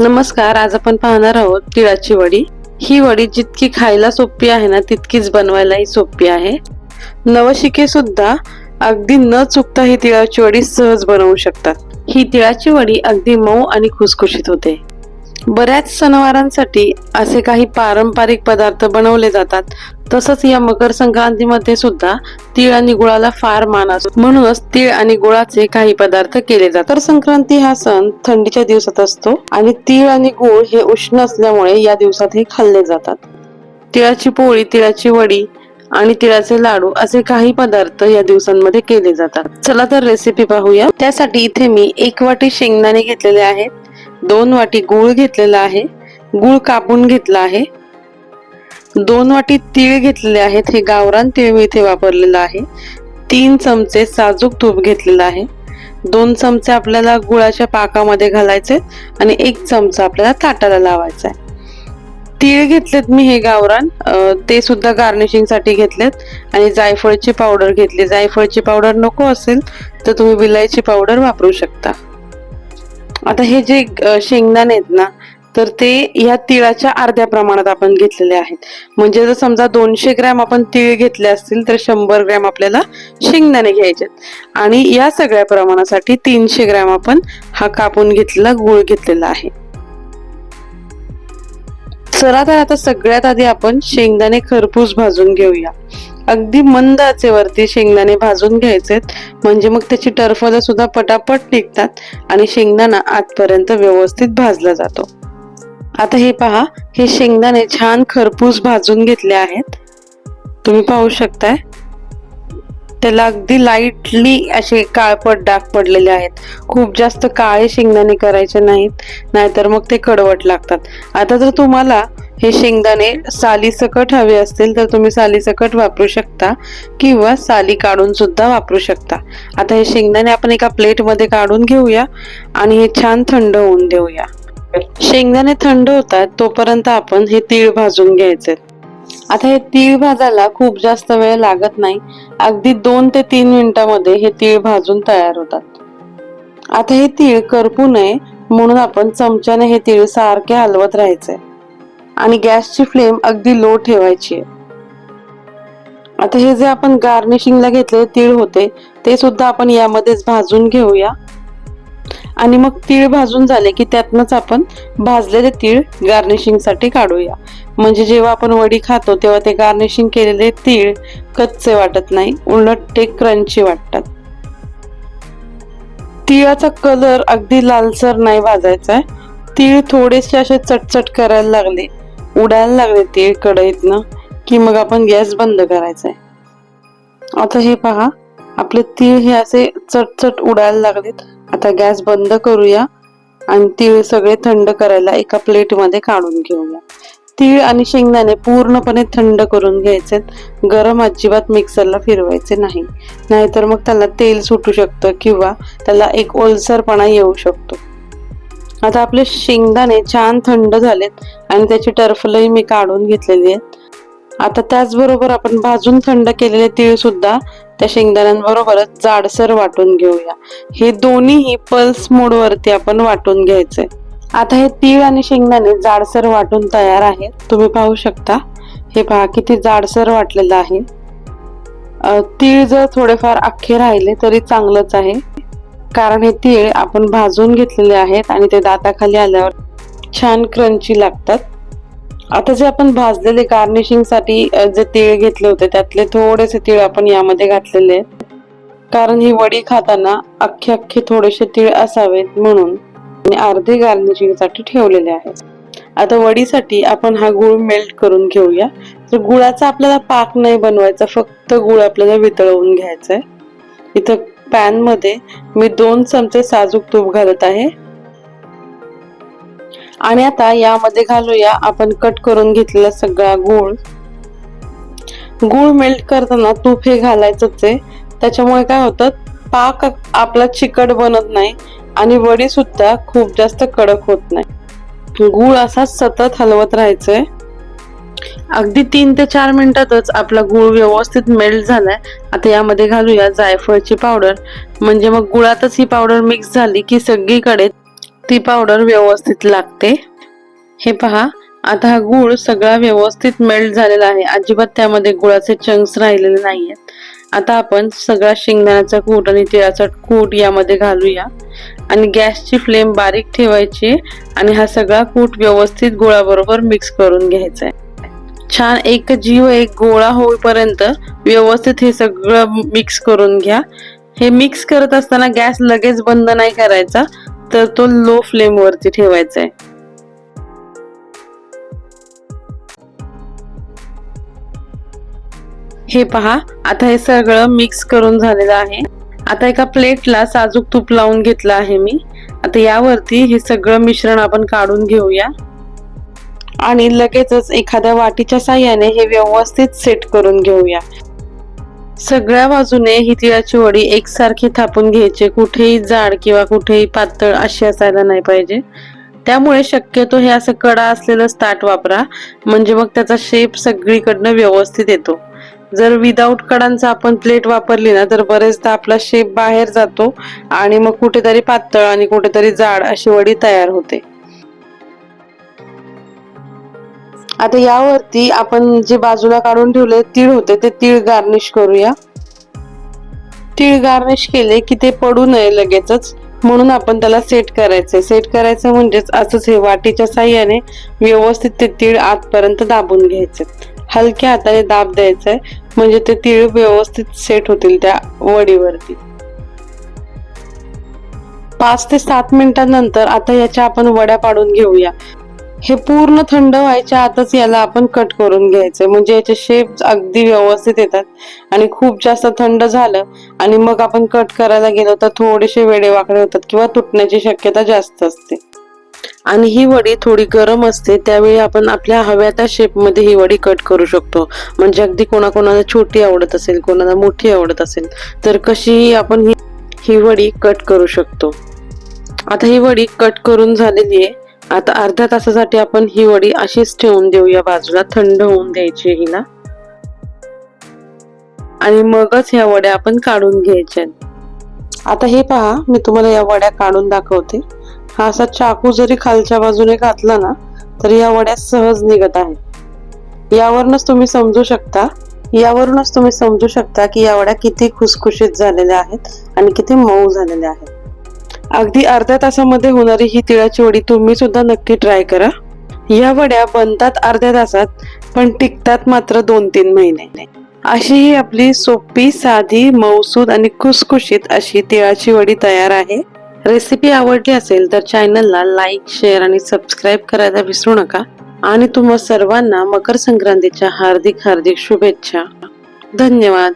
नमस्कार आज आपण पाहणार आहोत तिळाची वडी. ही वडी जितकी खायला सोपी आहे ना तितकीच बनवायलाही सोपी आहे. नवशिके सुद्धा अगदी न चुकता ही तिळाची वडी सहज बनवू शकतात. ही तिळाची वडी अगदी मऊ आणि खुसखुशीत होते. बऱ्याच सणवारांसाठी असे काही पारंपरिक पदार्थ बनवले जातात. तसंच या मकर संक्रांतीमध्ये सुद्धा तीळ आणि गुळाला फार मान असतो. म्हणूनच तीळ आणि गुळाचे काही पदार्थ केले जातात. मकर संक्रांती हा सण थंडीच्या दिवसात असतो आणि तीळ आणि गुळ हे उष्ण असल्यामुळे या दिवसात हे खाल्ले जातात. तिळाची पोळी तिळाची वडी आणि तिळाचे लाडू असे काही पदार्थ या दिवसांमध्ये केले जातात. चला तर रेसिपी पाहूया. त्यासाठी इथे मी एक वाटी शेंगदाणे घेतलेले आहेत. दोन वाटी गूळ घेतलेला आहे. गूळ कापून घेतला आहे. दोन वाटी तीळ घेतलेले आहेत. हे गावरान तीळ मी इथे वापरलेलं आहे. तीन चमचे साजूक तूप घेतलेलं आहे. दोन चमचे आपल्याला गुळाच्या पाकामध्ये घालायचे आणि एक चमचा आपल्याला ताटाला लावायचा आहे. तीळ घेतलेत मी हे गावरान. ते सुद्धा गार्निशिंगसाठी घेतलेत. आणि जायफळची पावडर घेतली. जायफळची पावडर नको असेल तर तुम्ही विलायची पावडर वापरू शकता. आता हे जे शेंगदाणे आहेत ना तर ते ह्या तिळाच्या अर्ध्या प्रमाणात आपण घेतलेले आहेत. म्हणजे जर समजा दोनशे ग्रॅम आपण तीळ घेतले असतील तर शंभर ग्रॅम आपल्याला शेंगदाणे घ्यायचे आणि या सगळ्या प्रमाणासाठी तीनशे ग्रॅम आपण हा कापून घेतलेला गुळ घेतलेला आहे. चला तर आता सगळ्यात आधी आपण शेंगदाणे खरपूस भाजून घेऊया. अगदी मंद आचेवरती शेंगदाणे भाजून घ्यायचेत म्हणजे मग त्याची टरफलं सुद्धा पटापट निघतात आणि शेंगदाणा आतपर्यंत व्यवस्थित भाजला जातो. आता हे पहा हे शेंगदाणे छान खरपूस भाजून घेतले आहेत. तुम्ही पाहू शकताय. त्याला अगदी लाईटली असे काळपट डाग पडलेले आहेत. खूप जास्त काळे शेंगदाणे करायचे नाहीत नाहीतर मग ते कडवट लागतात. आता जर तुम्हाला हे शेंगदाणे सालीसकट हवे असतील तर तुम्ही सालीसकट वापरू शकता किंवा साली काढून सुद्धा वापरू शकता. आता हे शेंगदाणे आपण एका प्लेटमध्ये काढून घेऊया आणि हे छान थंड होऊन देऊया. शेंगदाणे थंड होतात तोपर्यंत आपण हे तीळ भाजून घ्यायचे. आता हे तीळ भाजायला खूप जास्त वेळ लागत नाही. अगदी दोन ते तीन मिनिटांमध्ये हे तीळ भाजून तयार होतात. आता हे तीळ करपू नये म्हणून आपण चमच्याने हे तीळ सारखे हलवत राहायचे. आणि गॅसची फ्लेम अगदी लो ठेवायची आहे. आता हे जे आपण गार्निशिंगला घेतलेले तीळ होते ते सुद्धा आपण यामध्येच भाजून घेऊया. आणि मग तीळ भाजून झाले की त्यातनच आपण भाजलेले तीळ गार्निशिंगसाठी काढूया. म्हणजे जेव्हा आपण वडी खातो तेव्हा ते गार्निशिंग केलेले तीळ कच्चे वाटत नाही उलट ते क्रंची वाटतात. तिळाचा कलर अगदी लालसर नाही भाजायचा आहे. तीळ थोडेसे असे चटचट करायला लागले. उडायला लागले तीळ कढईतनं की मग आपण गॅस बंद करायचा आहे. आता हे पहा आपले तीळ हे असे चटचट उडायला लागलेत. आता गॅस बंद करूया आणि तीळ सगळे थंड करायला एका प्लेटमध्ये काढून घेऊया. तीळ आणि शेंगदाणे पूर्णपणे थंड करून घ्यायचे. गरम अजिबात मिक्सरला फिरवायचे नाही. नाहीतर मग त्याला तेल सुटू शकतं किंवा त्याला एक ओलसरपणा येऊ शकतो. आता आपले शेंगदाणे छान थंड झालेत आणि त्याची टर्फलही मी काढून घेतलेली आहेत. आता त्याचबरोबर आपण भाजून थंड केलेले तीळ सुद्धा त्या शेंगदाण्यांबरोबरच जाडसर वाटून घेऊया. हे दोन्हीही पल्स मोडवरती आपण वाटून घ्यायचे आता हे तीळ आणि शेंगदाणे जाडसर वाटून तयार आहेत. तुम्ही पाहू शकता. हे पहा किती जाडसर वाटलेलं आहे. तीळ जर थोडेफार अख्खे राहिले तरी चांगलंच आहे. कारण हे तीळ आपण भाजून घेतलेले आहेत आणि ते दाताखाली आल्यावर छान क्रंची लागतात. आता जे आपण भाजलेले गार्निशिंगसाठी जे तीळ घेतले होते त्यातले थोडेसे तीळ आपण यामध्ये घातलेले आहेत. कारण ही वडी खाताना अख्खे अख्खे थोडेसे तीळ असावेत म्हणून. आणि अर्धे गार्निशिंगसाठी ठेवलेले आहेत. आता वडीसाठी आपण हा गुळ मेल्ट करून घेऊया. तर गुळाचा आपल्याला पाक नाही बनवायचा फक्त गुळ आपल्याला वितळवून घ्यायचा आहे. इथं पॅनमध्ये मी दोन चमचे साजूक तूप घालत आहे. आणि आता यामध्ये घालूया आपण कट करून घेतलेला सगळा गूळ. गूळ मेल्ट करताना तूप हे घालायचंच आहे. त्याच्यामुळे काय होतं? पाक आपला चिकट बनत नाही. आणि वडी सुद्धा खूप जास्त कडक होत नाही. गूळ असा सतत हलवत राहायचंय. अगदी तीन ते चार मिनिटातच आपला गूळ व्यवस्थित मेल्ट झालाय. आता यामध्ये घालूया जायफळची पावडर म्हणजे मग गुळातच ही पावडर मिक्स झाली की सगळीकडे ती पावडर व्यवस्थित लागते. हे पहा आता हा गुळ सगळा व्यवस्थित मेल्ट झालेला आहे. अजिबात त्यामध्ये गुळाचे चंक्स राहिलेले नाहीयेत. आता आपण सगळा शेंगदाण्याचा कूट आणि तिळाचा कूट यामध्ये घालूया. आणि गॅसची फ्लेम बारीक ठेवायची आणि हा सगळा कूट व्यवस्थित गोळाबरोबर मिक्स करून घ्यायचा आहे. छान एक जीव एक गोळा होईपर्यंत व्यवस्थित हे सगळं मिक्स करून घ्या. हे मिक्स करत असताना गॅस लगेच बंद नाही करायचा तर तो लो फ्लेमवरती ठेवायचा आहे. हे पहा आता हे सगळं मिक्स करून झालेलं आहे. आता एका प्लेटला साजूक तूप लावून घेतलं आहे मी. आता यावरती हे सगळं मिश्रण आपण काढून घेऊया. आणि लगेचच एखाद्या वाटीच्या साह्याने हे व्यवस्थित सेट करून घेऊया. सगळ्या बाजूने ही तिळाची वडी एकसारखी थापून घ्यायची. कुठेही जाड किंवा कुठेही पातळ अशी असायला नाही पाहिजे. त्यामुळे शक्यतो हे असं कडा असलेलं ताट वापरा. म्हणजे मग त्याचा शेप सगळीकडनं व्यवस्थित येतो. जर विदाऊट कडांचा आपण प्लेट वापरली ना तर बरेचदा आपला शेप बाहेर जातो आणि मग कुठेतरी पातळ आणि कुठेतरी जाड अशी वडी तयार होते. आता यावरती आपण जे बाजूला काढून ठेवले तीळ होते ते तीळ गार्निश करूया. तीळ गार्निश केले की ते पडू नये लगेचच. म्हणून आपण त्याला सेट करायचं सेट करायचं म्हणजेच असंच हे वाटीच्या साह्याने व्यवस्थित ते तीळ आतपर्यंत दाबून घ्यायचे. हलक्या हाताने दाब द्यायचंय. म्हणजे ते तिळ व्यवस्थित सेट होतील त्या वडीवरती. पाच ते सात मिनिटांनंतर आता याच्या आपण वड्या पाडून घेऊया. हे पूर्ण थंड व्हायच्या आतच याला आपण कट करून घ्यायचंय. म्हणजे याचे शेप अगदी व्यवस्थित येतात. आणि खूप जास्त थंड झालं आणि मग आपण कट करायला गेलो तर थोडेसे वेडे वाकडे होतात किंवा तुटण्याची शक्यता जास्त असते. आणि ही वडी थोडी गरम असते त्यावेळी आपण आपल्या हव्या त्या शेपमध्ये ही वडी कट करू शकतो. म्हणजे अगदी कोणाकोणाला छोटी आवडत असेल कोणाला मोठी आवडत असेल तर कशीही आपण ही ही वडी कट करू शकतो. आता ही वडी कट करून झालेली आहे. आता अर्ध्या तासासाठी आपण ही वडी अशीच ठेवून देऊया बाजूला थंड होऊन द्यायची हिला. आणि मगच ह्या वड्या आपण काढून घ्यायच्या आता हे पहा मी तुम्हाला या वड्या काढून दाखवते. हा असा चाकू जरी खालच्या बाजूने घातला ना तर या वड्या सहज निघत आहेत यावरूनच तुम्ही समजू शकता यावरूनच तुम्ही समजू शकता की या वड्या किती खुसखुशीत झालेल्या आहेत आणि किती मऊ झालेल्या आहेत. अगदी अर्ध्या तासामध्ये होणारी ही तिळाची वडी तुम्ही सुद्धा नक्की ट्राय करा. या वड्या बनतात अर्ध्या तासात पण टिकतात मात्र दोन तीन महिने. अशी ही आपली सोपी साधी मौसूद आणि खुसखुशीत अशी तिळाची वडी तयार आहे. रेसिपी आवडली असेल तर चॅनलला लाईक शेअर आणि सबस्क्राईब करायला विसरू नका. आणि तुम्हा सर्वांना मकर संक्रांतीच्या हार्दिक हार्दिक शुभेच्छा. धन्यवाद.